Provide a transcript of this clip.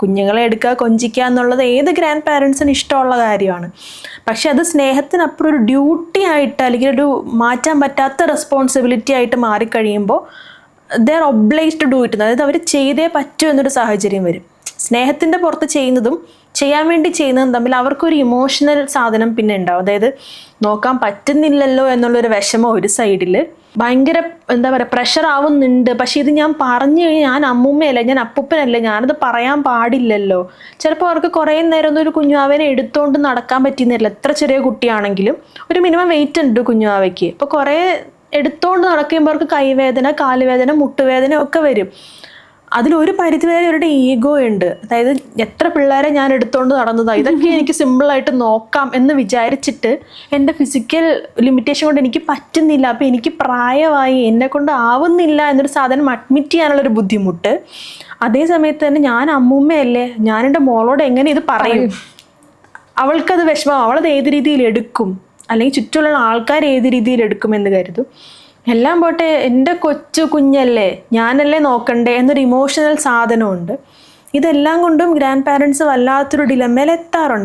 കുഞ്ഞുങ്ങളെ എടുക്കുക കൊഞ്ചിക്കുക എന്നുള്ളത് ഏത് ഗ്രാൻഡ് പാരൻസിന് ഇഷ്ടമുള്ള കാര്യമാണ്. പക്ഷെ അത് സ്നേഹത്തിനപ്പുറം ഒരു ഡ്യൂട്ടി ആയിട്ട് അല്ലെങ്കിൽ ഒരു മാറ്റാൻ പറ്റാത്ത റെസ്പോൺസിബിലിറ്റി ആയിട്ട് മാറിക്കഴിയുമ്പോൾ they're obliged to do it അതായത് അവർ ചെയ്തേ പറ്റൂ എന്നൊരു സാഹചര്യം വരും. സ്നേഹത്തിന്റെ പുറത്ത് ചെയ്യുന്നതും ചെയ്യാൻ വേണ്ടി ചെയ്യുന്നതും തമ്മിൽ അവർക്കൊരു ഇമോഷണൽ സാധനം പിന്നെ ഉണ്ടാവും. അതായത് നോക്കാൻ പറ്റുന്നില്ലല്ലോ എന്നുള്ളൊരു വിഷമം ഒരു സൈഡിൽ ഭയങ്കര എന്താ പറയുക പ്രഷർ ആവുന്നുണ്ട്. പക്ഷേ ഇത് ഞാൻ പറഞ്ഞു കഴിഞ്ഞാൽ ഞാൻ അമ്മൂമ്മയല്ല ഞാൻ അപ്പൂപ്പനല്ല ഞാനത് പറയാൻ പാടില്ലല്ലോ. ചിലപ്പോൾ അവർക്ക് കുറേ നേരം ഒന്നും ഒരു കുഞ്ഞുവാവനെ എടുത്തുകൊണ്ട് നടക്കാൻ പറ്റുന്നില്ല എത്ര ചെറിയ കുട്ടിയാണെങ്കിലും ഒരു മിനിമം വെയിറ്റ് ഉണ്ട് കുഞ്ഞുവാവയ്ക്ക്. അപ്പോൾ കുറേ എടുത്തുകൊണ്ട് നടക്കുമ്പോൾ അവർക്ക് കൈവേദന കാലുവേദന മുട്ടുവേദന ഒക്കെ വരും. അതിലൊരു പരിധിവരെ അവരുടെ ഈഗോ ഉണ്ട്. അതായത് എത്ര പിള്ളേരെ ഞാൻ എടുത്തുകൊണ്ട് നടന്നതാ? ഇതൊക്കെ എനിക്ക് സിമ്പിളായിട്ട് നോക്കാം എന്ന് വിചാരിച്ചിട്ട് എന്റെ ഫിസിക്കൽ ലിമിറ്റേഷൻ കൊണ്ട് എനിക്ക് പറ്റുന്നില്ല. അപ്പം എനിക്ക് പ്രായമായി എന്നെ കൊണ്ട് ആവുന്നില്ല എന്നൊരു സാധനം അഡ്മിറ്റ് ചെയ്യാനുള്ളൊരു ബുദ്ധിമുട്ട്. അതേ സമയത്ത് തന്നെ ഞാൻ അമ്മൂമ്മയല്ലേ? ഞാൻ എന്റെ മോളോട് എങ്ങനെ ഇത് പറയും? അവൾക്കത് വിഷമം. അവളത് ഏത് രീതിയിൽ എടുക്കും? അല്ലെങ്കിൽ ചുറ്റുമുള്ള ആൾക്കാർ ഏത് രീതിയിൽ എടുക്കുമെന്ന് കരുതും. എല്ലാം പോട്ടെ എന്റെ കൊച്ചു കുഞ്ഞല്ലേ ഞാനല്ലേ നോക്കണ്ടേ എന്നൊരു ഇമോഷണൽ സാധനമുണ്ട്. ഇതെല്ലാം കൊണ്ടും ഗ്രാൻഡ് പാരൻസ് വല്ലാത്തൊരു ഡിലമ്മയിൽ എത്താറുണ്ട്.